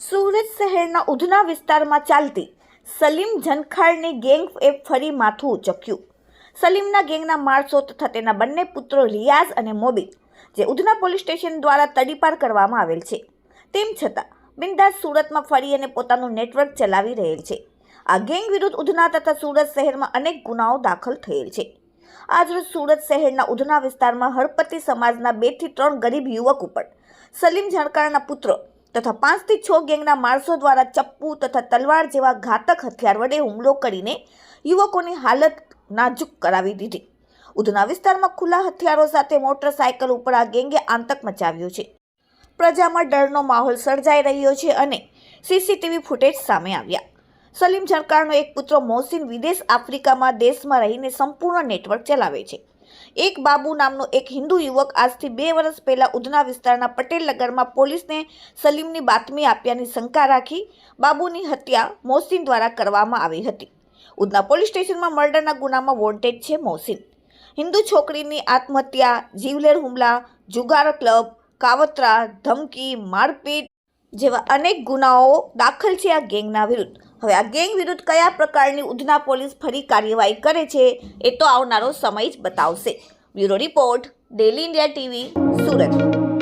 સુરત શહેરના ઉધના વિસ્તારમાં ચાલતી સલીમ જનખાળની ગેંગ એ ફરી માથું ઉચક્યું. સલીમના ગેંગના માણસો તથા તેના બંને પુત્રો રિયાઝ અને મોબી જે ઉધના પોલીસ સ્ટેશન દ્વારા તડીપાર કરવામાં આવેલ છે. તેમ છતાં, બિંદાસ સુરતમાં ફરી અને પોતાનું નેટવર્ક ચલાવી રહેલ છે. આ ગેંગ વિરુદ્ધ ઉધના તથા સુરત શહેરમાં અનેક ગુનાઓ દાખલ થયેલ છે. આજરોજ સુરત શહેરના ઉધના વિસ્તારમાં હળપતિ સમાજના બેથી ત્રણ ગરીબ યુવક ઉપર સલીમ ઝણકારના પુત્ર તથા પાંચથી છ ગેંગના માણસો દ્વારા ચપ્પુ તથા તલવાર જેવા ઘાતક હથિયાર વડે હુમલો કરીને યુવકોની હાલત નાજુક કરાવી દીધી. ઉધના વિસ્તારમાં ખુલ્લા હથિયારો સાથે મોટરસાયકલ ઉપર આ ગેંગે આતંક મચાવ્યો છે. પ્રજામાં ડરનો માહોલ સર્જાઈ રહ્યો છે અને સીસીટીવી ફૂટેજ સામે આવ્યા. સલીમ ઝરકારનો એક પુત્ર મોહસિન વિદેશ આફ્રિકામાં દેશમાં રહીને સંપૂર્ણ નેટવર્ક ચલાવે છે. એક બાબુ નામનો એક હિન્દુ યુવક આજથી બે વર્ષ પહેલા ઉધના વિસ્તારના પટેલ નગરમાં પોલીસને સલીમની બાતમી આપ્યાની શંકા રાખી બાબુની હત્યા મોહસિન દ્વારા કરવામાં આવી હતી. ઉધના પોલીસ સ્ટેશનમાં મર્ડરના ગુનામાં વોન્ટેડ છે મોહસિન. હિન્દુ છોકરીની આત્મહત્યા જીવલેર હુમલા, જુગાર ક્લબ, કાવતરા, ધમકી, મારપીટ જેવા અનેક ગુનાઓ દાખલ છે આ ગેંગના વિરુદ્ધ. હવે આ ગેંગ વિરુદ્ધ કયા પ્રકારની ઉધના પોલીસ ફરી કાર્યવાહી કરે છે, એ તો આવનારો સમય જ બતાવશે. Bureau report, daily India TV, Surat.